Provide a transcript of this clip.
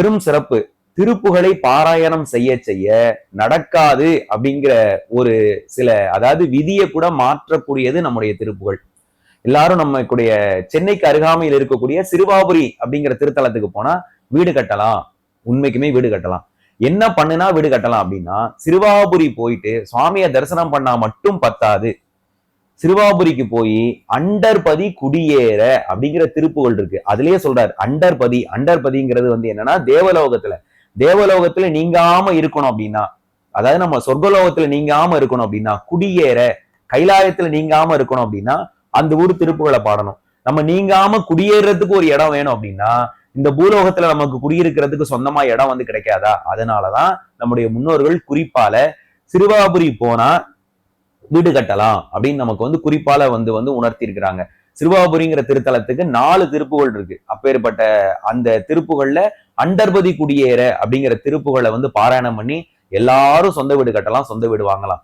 பெரும் சிறப்பு. திருப்புகளை பாராயணம் செய்ய செய்ய நடக்காது அப்படிங்கிற ஒரு சில அதாவது விதியை கூட மாற்றக்கூடியது நம்முடைய திருப்புகள். எல்லாரும் நம்மளுடைய சென்னைக்கு அருகாமையில் இருக்கக்கூடிய சிறுவாபுரி அப்படிங்கிற திருத்தலத்துக்கு போனா வீடு கட்டலாம். உண்மைக்குமே வீடு கட்டலாம். என்ன பண்ணுனா வீடு கட்டலாம் அப்படின்னா சிறுவாபுரி போயிட்டு சுவாமியை தரிசனம் பண்ணா மட்டும் பத்தாது. சிறுவாபுரிக்கு போய் அண்டர்பதி குடியேற அப்படிங்கிற திருப்புகள் இருக்கு. அதுலயே சொல்றாரு அண்டர்பதி அண்டர்பதிங்கிறது வந்து என்னன்னா தேவலோகத்துல. தேவலோகத்துல நீங்காம இருக்கணும் அப்படின்னா அதாவது நம்ம சொர்க்கலோகத்துல நீங்காம இருக்கணும் அப்படின்னா குடியேற கைலாயத்துல நீங்காம இருக்கணும் அப்படின்னா அந்த ஊர் திருப்புகளை பாடணும். நம்ம நீங்காம குடியேறதுக்கு ஒரு இடம் வேணும் அப்படின்னா இந்த பூலோகத்துல நமக்கு குடியிருக்கிறதுக்கு சொந்தமா இடம் வந்து கிடைக்காதா? அதனாலதான் நம்முடைய முன்னோர்கள் குறிப்பால சிறுவாபுரி போனா வீடு கட்டலாம் அப்படின்னு நமக்கு வந்து குறிப்பால வந்து வந்து உணர்த்தியிருக்கிறாங்க. சிறுவாபுரிங்கிற திருத்தலத்துக்கு நாலு திருப்புகள் இருக்கு. அப்பேற்பட்ட அந்த திருப்புகள்ல அண்டர்பதி குடியேற அப்படிங்கிற திருப்புகளை வந்து பாராயணம் பண்ணி எல்லாரும் சொந்த வீடு கட்டலாம் சொந்த வீடு வாங்கலாம்.